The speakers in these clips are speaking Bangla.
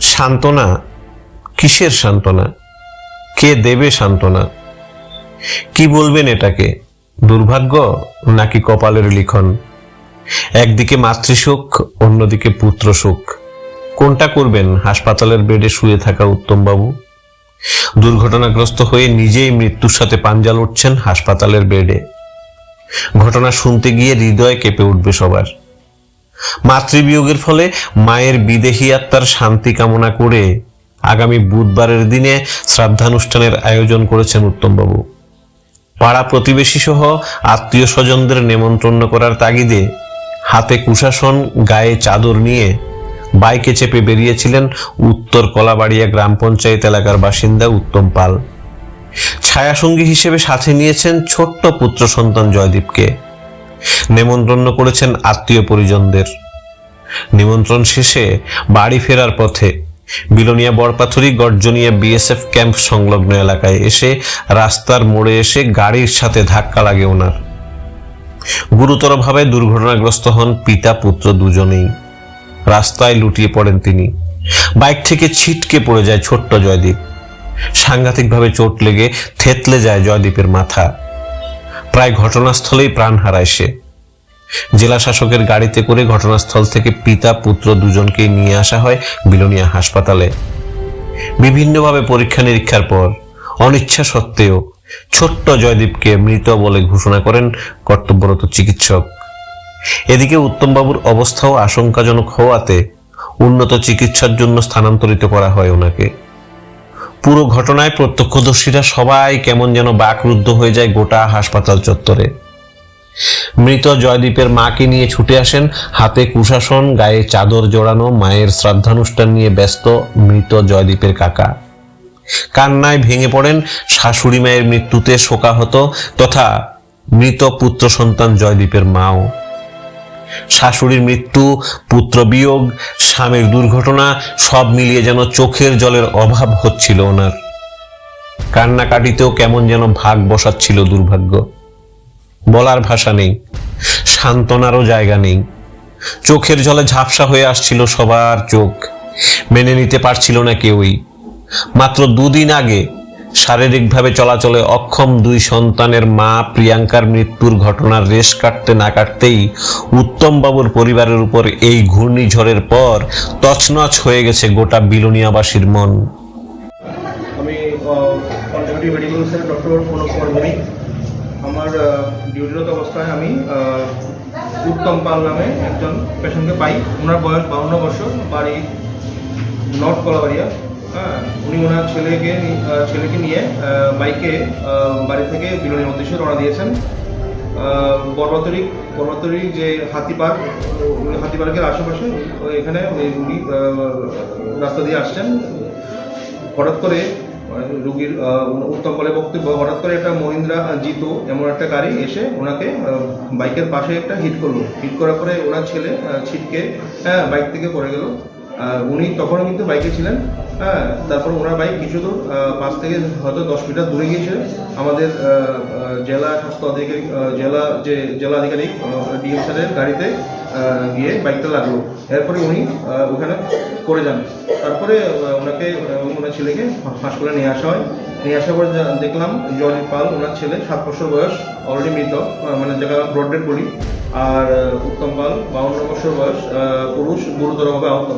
সান্ত্বনা? কিসের সান্ত্বনা? কে দেবে সান্ত্বনা? কি বলবেন এটাকে? দুর্ভাগ্য নাকি কপালের লিখন? একদিকে মাতৃসুখ অন্যদিকে পুত্র সুখ কোনটা করবেন? হাসপাতালের বেডে শুয়ে থাকা উত্তমবাবু? দুর্ঘটনাগ্রস্ত হয়ে নিজেই মৃত্যুর সাথে পাঞ্জা লড়ছেন হাসপাতালের বেডে। ঘটনা শুনতে গিয়ে হৃদয় কেঁপে উঠবে সবার। মাতৃবিয়োগের ফলে মায়ের বিদেহী আত্মার শান্তি কামনা করে আগামী বুধবারের দিনে শ্রাদ্ধানুষ্ঠানের আয়োজন করেছেন উত্তমবাবু। পাড়া প্রতিবেশী সহ আত্মীয় স্বজনদের নেমন্ত্রণ করার তাগিদে হাতে কুশাসন, গায়ে চাদর নিয়ে বাইকে চেপে বেরিয়েছিলেন উত্তর কলাবাড়িয়া গ্রাম পঞ্চায়েত এলাকার বাসিন্দা উত্তম পাল। ছায়াসঙ্গী হিসেবে সাথে নিয়েছেন ছোট্ট পুত্র সন্তান জয়দীপকে। নেমন্ত্রণ করেছেন আত্মীয় পরিজনদের। নিমন্ত্রণ শেষে বাড়ি ফেরার পথে বিলোনিয়া বরপাথরি গর্জনিয়া বিএসএফ ক্যাম্প সংলগ্ন এলাকায় এসে রাস্তার মোড়ে এসে গাড়ির সাথে ধাক্কা লাগে ওনার। গুরুতরভাবে দুর্ঘটনাগ্রস্ত হন পিতা পুত্র দুজনেই। রাস্তায় লুটিয়ে পড়েন তিনি। বাইক থেকে ছিটকে পড়ে যায় ছোট্ট জয়দীপ। সাংঘাতিকভাবে চোট লেগে থেতলে যায় জয়দীপের মাথা। প্রায় ঘটনাস্থলেই প্রাণ হারায় সে। জেলা শাসকের গাড়িতে করে ঘটনাস্থল থেকে পিতা, পুত্র দুজনকে নিয়ে আসা হয় বিলোনিয়া হাসপাতালে। বিভিন্নভাবে পরীক্ষা নিরীক্ষার পর অনিচ্ছা সত্ত্বেও ছোট্ট জয়দীপকে মৃত বলে ঘোষণা করেন কর্তব্যরত চিকিৎসক। এদিকে উত্তমবাবুর অবস্থাও আশঙ্কাজনক হওয়াতে উন্নত চিকিৎসার জন্য স্থানান্তরিত করা হয় ওনাকে। পুরো ঘটনায় প্রত্যক্ষদর্শীরা সবাই কেমন যেন বাকরুদ্ধ হয়ে যায় গোটা হাসপাতাল চত্বরে। মৃত জয়দীপের মাকে নিয়ে ছুটে আসেন, হাতে কুশাসন, গায়ে চাদর জড়ানো, মায়ের শ্রাদ্ধানুষ্ঠান নিয়ে ব্যস্ত মৃত জয়দীপের কাকা। কান্নায় ভেঙে পড়েন, শাশুড়ি মায়ের মৃত্যুতে শোকাহত তথা মৃত পুত্র সন্তান জয়দীপের মাও। শাশুড়ির মৃত্যু, পুত্র বিয়োগ, স্বামীর দুর্ঘটনা, সব মিলিয়ে যেন চোখের জলের অভাব হচ্ছিল ওনার। কান্নাকাটিতেও কেমন যেন ভাগ বসাচ্ছিল দুর্ভাগ্য। বলার ভাষা নেই, সান্ত্বনারও জায়গা নেই। চোখের জলে ঝাপসা হয়ে আসছিল সবার চোখ। মেনে নিতে পারছিল না কেউই। মাত্র দুদিন আগে শারীরিকভাবে চলাচলে অক্ষম দুই সন্তানের মা প্রিয়াঙ্কার মৃত্যুর ঘটনার রেশ কাটতে না কাটতেই উত্তমবাবুর পরিবারের উপর এই ঘূর্ণিঝড়ের পর তছনছ হয়ে গেছে গোটা বিলোনিয়াবাসীর মন। আমার ডিউটিরত অবস্থায় আমি উত্তম পাল নামে একজন পেশেন্টকে পাই। ওনার বয়স বাউন্ন বছর। বাড়ি নর্থ কলাবাড়িয়া। হ্যাঁ উনি ওনার ছেলেকে ছেলেকে নিয়ে বাইকে বাড়ি থেকে বিলনের উদ্দেশ্যে রওনা দিয়েছেন। বরবাতরি বরবাতরি যে হাতি পার্ক উনি হাতি পার্কের আশেপাশে এখানে উনি রাস্তা দিয়ে আসছেন। হঠাৎ করে মানে রুগীর উত্তম বলে বক্তব্য, হঠাৎ করে একটা মহিন্দ্রা জিতো এমন একটা গাড়ি এসে ওনাকে বাইকের পাশে একটা হিট করল। হিট করার পরে ওনার ছেলে ছিটকে হ্যাঁ বাইক থেকে পড়ে গেল। উনি তখনও কিন্তু বাইকে ছিলেন। হ্যাঁ তারপর ওনার বাইক কিছু দূর পাঁচ থেকে হয়তো দশ মিটার দূরে গিয়েছে আমাদের জেলা স্বাস্থ্য আধিকারিক জেলা যে জেলা আধিকারিক ডিএম স্যারের গাড়িতে গিয়ে বাইকটা লাগল। এরপরে উনি ওখানে করে যান। তারপরে ওনাকে ওনার ছেলেকে হাসপাতালে নিয়ে আসা হয়। নিয়ে আসার পরে দেখলাম জয়দীপ পাল, ওনার ছেলে, সাত বছর বয়স অলরেডি মৃত মানে জায়গা ব্রডডেড বলি। আর উত্তম পাল বাউন্ন বছর বয়স পুরুষ গুরুতরভাবে আহত।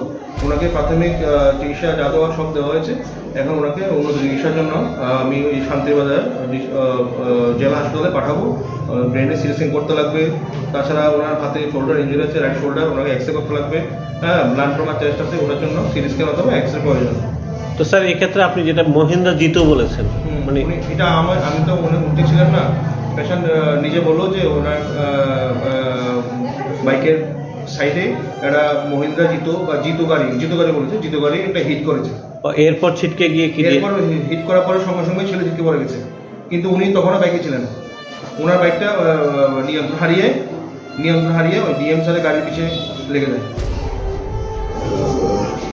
ওনাকে প্রাথমিক চিকিৎসা যা দেওয়া সব দেওয়া হয়েছে। এখন ওনাকে উন্নত চিকিৎসার জন্য আমি ওই শান্তিবাজার জেলা হাসপাতালে পাঠাবো। ব্রেনে সিরিয়াসিং করতে লাগবে। তাছাড়া ওনার হাতে শোল্ডার ইঞ্জুরি আছে রাইট শোল্ডার ওনাকে এক্সরে করতে লাগবে। হ্যাঁ ব্লাড প্রমার চেষ্টা আছে ওনার জন্য সিরিজ স্ক্যান অথবা এক্সরে প্রয়োজন। তো স্যার এক্ষেত্রে আপনি যেটা মহিন্দ্রা জিতো বলেছেন মানে এটা আমার আমি তো মনে ছিলাম না। পেশেন্ট নিজে বলল যে ওনার বাইকের সাইডে একটা মহিন্দ্রা জিতো বা জিতো গাড়ি জিতো গাড়ি বলেছে জিতো গাড়ি একটা হিট করেছে। এরপর ছিটকে গিয়ে কি এরপর হিট করার পরে সঙ্গে সঙ্গে ছেলে জিতকে পড়ে গেছে। কিন্তু উনি তখনও বাইকে ছিলেন। ওনার বাইকটা নিয়ন্ত্রণ হারিয়ে নিয়ন্ত্রণ হারিয়ে ওই ডিএম স্যারের গাড়ির পিছিয়ে লেগে যায়।